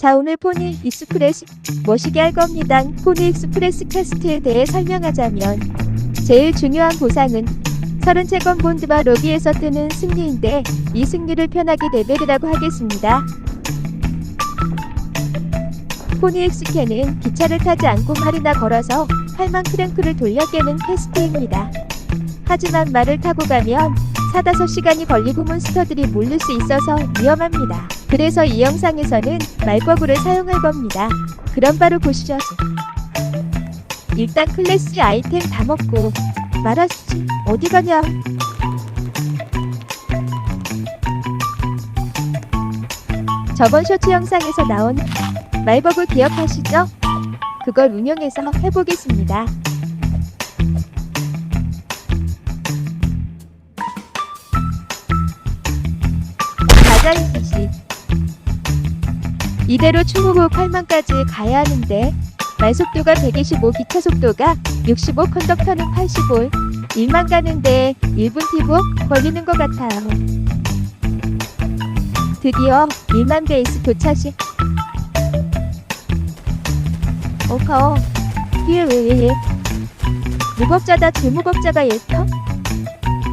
자 오늘 포니 익스프레스 머시게 할 겁니다. 포니 익스프레스 캐스트에 대해 설명하자면 제일 중요한 보상은 30채권 본드와 로비에서 뜨는 승리인데 이 승리를 편하게 레벨이라고 하겠습니다. 포니 익스캐는 기차를 타지 않고 말이나 걸어서 8만 크랭크를 돌려 깨는 퀘스트입니다. 하지만 말을 타고 가면 4, 5시간이 걸리고 몬스터들이 몰릴 수 있어서 위험합니다. 그래서 이 영상에서는 말버그를 사용할 겁니다. 그럼 바로 보시죠. 일단 클래스 아이템 다 먹고 말하지 어디 가냐? 저번 쇼츠 영상에서 나온 말버그 기억하시죠? 그걸 운영해서 해보겠습니다. 가자이기시 이대로 충무고 8만까지 가야 하는데 말속도가 125 기차 속도가 65 컨덕터는 85 1만 가는데 1분 티브 걸리는 것 같아요. 드디어 1만 베이스 어커 뒤에 왜 무법자다 대무법자가 예터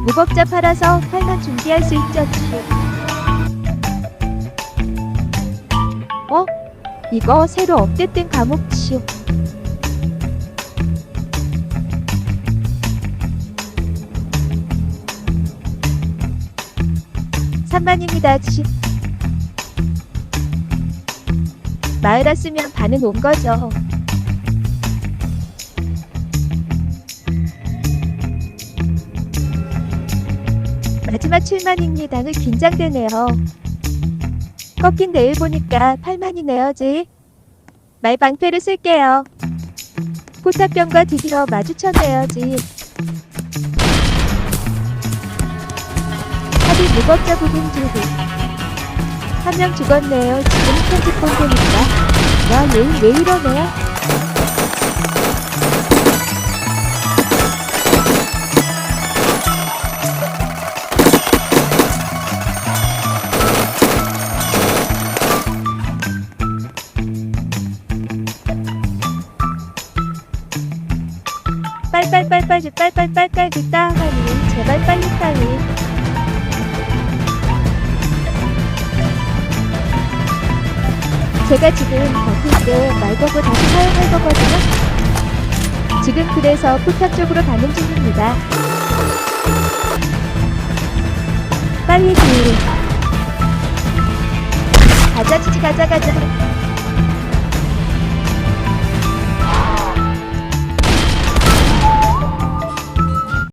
무법자 팔아서 8만 준비할 수 있겠지 이거 새로 업데이트된 과목치요. 삼만입니다 지. 마을 왔으면 반은 온 거죠. 마지막 7만입니다는 긴장되네요. 꺾인 내일 보니까 8만이네요, 지. 말 방패를 쓸게요. 포탑병과 드디어 마주쳤네요, 지. 합의 무법자 부분 주고. 한명 죽었네요. 지금 편집 본 보니까. 와, 얘왜 이러네? 빨빨빨빨 빨빨빨빨 따가니 제발 빨리 빨리 제가 지금 버틸 때 말버그 다시 사용할 거거든요. 지금 그래서 포탑 쪽으로 가는 중입니다. 빨리 지 가자 지지 가자 가자